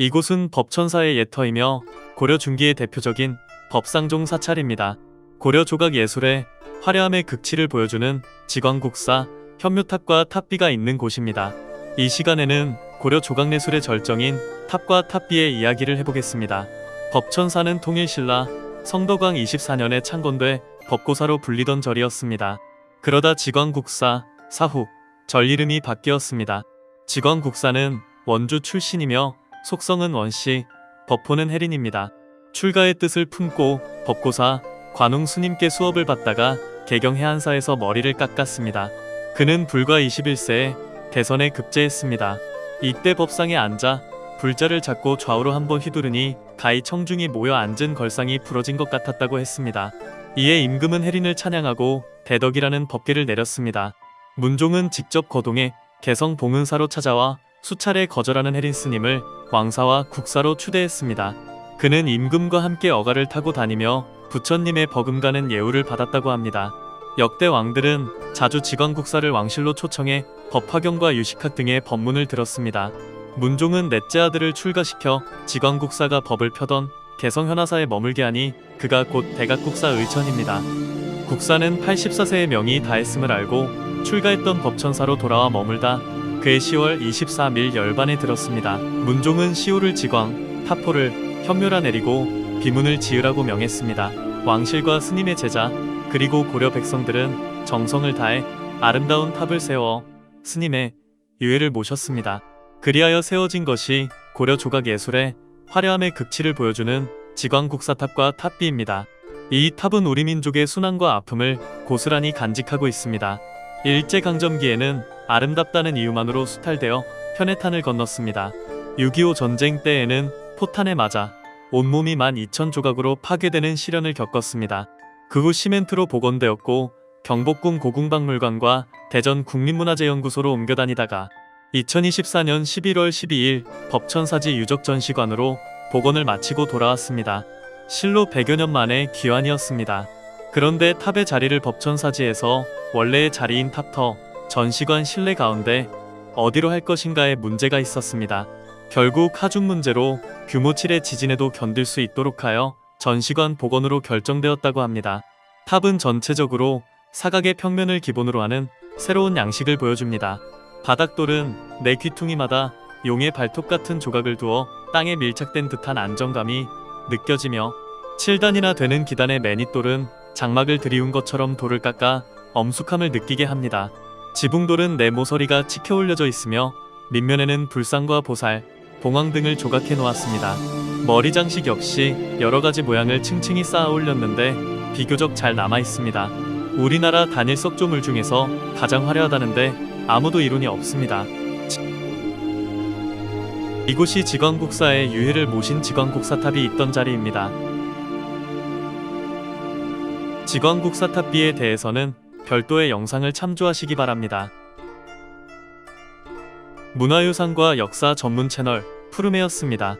이곳은 법천사의 예터이며 고려 중기의 대표적인 법상종 사찰입니다. 고려 조각 예술의 화려함의 극치를 보여주는 지광국사 현묘탑과 탑비가 있는 곳입니다. 이 시간에는 고려 조각예술의 절정인 탑과 탑비의 이야기를 해보겠습니다. 법천사는 통일신라 성덕왕 24년에 창건돼 법고사로 불리던 절이었습니다. 그러다 지광국사, 사후, 절 이름이 바뀌었습니다. 지광국사는 원주 출신이며 속성은 원씨, 법호는 혜린입니다. 출가의 뜻을 품고 법고사, 관웅 스님께 수업을 받다가 개경 해안사에서 머리를 깎았습니다. 그는 불과 21세에 대선에 급제했습니다. 이때 법상에 앉아 불자를 잡고 좌우로 한번 휘두르니 가히 청중이 모여 앉은 걸상이 부러진 것 같았다고 했습니다. 이에 임금은 혜린을 찬양하고 대덕이라는 법계를 내렸습니다. 문종은 직접 거동해 개성 봉은사로 찾아와 수차례 거절하는 혜린 스님을 왕사와 국사로 추대했습니다. 그는 임금과 함께 어가를 타고 다니며 부처님의 버금가는 예우를 받았다고 합니다. 역대 왕들은 자주 지광국사를 왕실로 초청해 법화경과 유식학 등의 법문을 들었습니다. 문종은 넷째 아들을 출가시켜 지광국사가 법을 펴던 개성현화사에 머물게 하니 그가 곧 대각국사 의천입니다. 국사는 84세의 명이 다했음을 알고 출가했던 법천사로 돌아와 머물다 그해 10월 23일 열반에 들었습니다. 문종은 시호를 지광, 타포를 현묘라 내리고 비문을 지으라고 명했습니다. 왕실과 스님의 제자 그리고 고려 백성들은 정성을 다해 아름다운 탑을 세워 스님의 유해를 모셨습니다. 그리하여 세워진 것이 고려 조각 예술의 화려함의 극치를 보여주는 지광국사탑과 탑비입니다. 이 탑은 우리 민족의 순환과 아픔을 고스란히 간직하고 있습니다. 일제강점기에는 아름답다는 이유만으로 수탈되어 편해탄을 건넜습니다. 6.25 전쟁 때에는 포탄에 맞아 온몸이 12,000 조각으로 파괴되는 시련을 겪었습니다. 그 후 시멘트로 복원되었고 경복궁 고궁박물관과 대전 국립문화재연구소로 옮겨 다니다가 2024년 11월 12일 법천사지 유적 전시관으로 복원을 마치고 돌아왔습니다. 실로 100여 년 만에 귀환이었습니다. 그런데 탑의 자리를 법천사지에서 원래의 자리인 탑터 전시관 실내 가운데 어디로 할 것인가에 문제가 있었습니다. 결국 하중 문제로 규모 7의 지진에도 견딜 수 있도록 하여 전시관 복원으로 결정되었다고 합니다. 탑은 전체적으로 사각의 평면을 기본으로 하는 새로운 양식을 보여줍니다. 바닥돌은 내 귀퉁이마다 용의 발톱 같은 조각을 두어 땅에 밀착된 듯한 안정감이 느껴지며 7단이나 되는 기단의 매닛돌은 장막을 들이운 것처럼 돌을 깎아 엄숙함을 느끼게 합니다. 지붕돌은 내 모서리가 치켜 올려져 있으며 밑면에는 불상과 보살, 봉황 등을 조각해 놓았습니다. 머리 장식 역시 여러 가지 모양을 층층이 쌓아 올렸는데 비교적 잘 남아 있습니다. 우리나라 단일 석조물 중에서 가장 화려하다는데 아무도 이론이 없습니다. 이곳이 지광국사의 유해를 모신 지광국사탑이 있던 자리입니다. 지광국사탑비에 대해서는 별도의 영상을 참조하시기 바랍니다. 문화유산과 역사 전문 채널 푸르메였습니다.